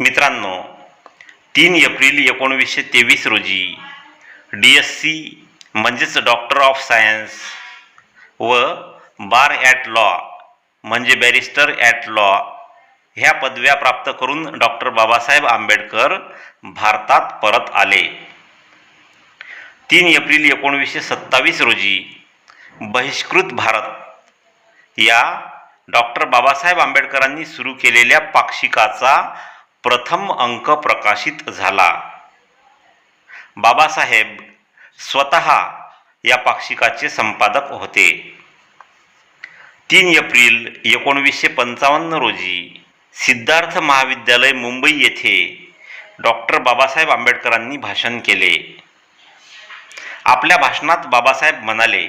मित्रांनो तीन एप्रिल एकोणवीसशे तेवीस रोजी डी एस सी म्हणजेच डॉक्टर ऑफ सायन्स व बार ॲट लॉ म्हणजे बॅरिस्टर ॲट लॉ ह्या पदव्या प्राप्त करून डॉक्टर बाबासाहेब आंबेडकर भारतात परत आले. तीन एप्रिल एकोणवीसशे सत्तावीस रोजी बहिष्कृत भारत या डॉक्टर बाबासाहेब आंबेडकरांनी सुरू केलेल्या पाक्षिकाचा प्रथम अंक प्रकाशित झाला. बाबासाहेब स्वतः या पाक्षिकाचे संपादक होते. तीन एप्रिल एकोणवीसशे पंचावन्न रोजी सिद्धार्थ महाविद्यालय मुंबई येथे डॉक्टर बाबासाहेब आंबेडकरांनी भाषण केले. आपल्या भाषणात बाबासाहेब म्हणाले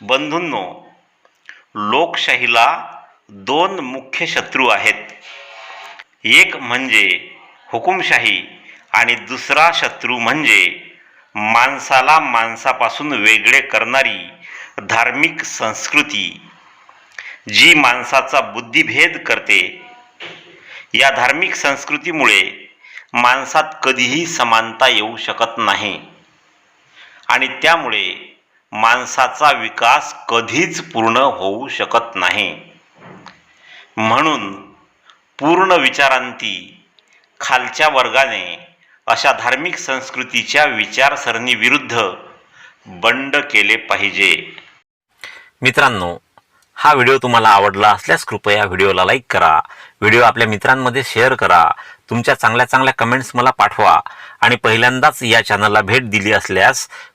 बंधूंनो लोकशाहीला दोन मुख्य शत्रू आहेत. एक म्हणजे हुकुमशाही आणि दुसरा शत्रू म्हणजे माणसाला माणसापासून वेगळे करणारी धार्मिक संस्कृती जी माणसाचा बुद्धिभेद करते. या धार्मिक संस्कृतीमुळे माणसात कधीही समानता येऊ शकत नाही आणि त्यामुळे माणसाचा विकास कधीच पूर्ण होऊ शकत नाही. म्हणून पूर्ण विचारांती खालच्या वर्गाने अशा धार्मिक संस्कृतीच्या विचारसरणीविरुद्ध बंड केले पाहिजे. मित्रांनो हा व्हिडिओ तुम्हाला आवडला असल्यास कृपया व्हिडिओला लाईक करा व्हिडिओ आपल्या मित्रांमध्ये शेअर करा तुमच्या चांगल्या चांगल्या कमेंट्स मला पाठवा आणि पहिल्यांदाच या चॅनलला भेट दिली असल्यास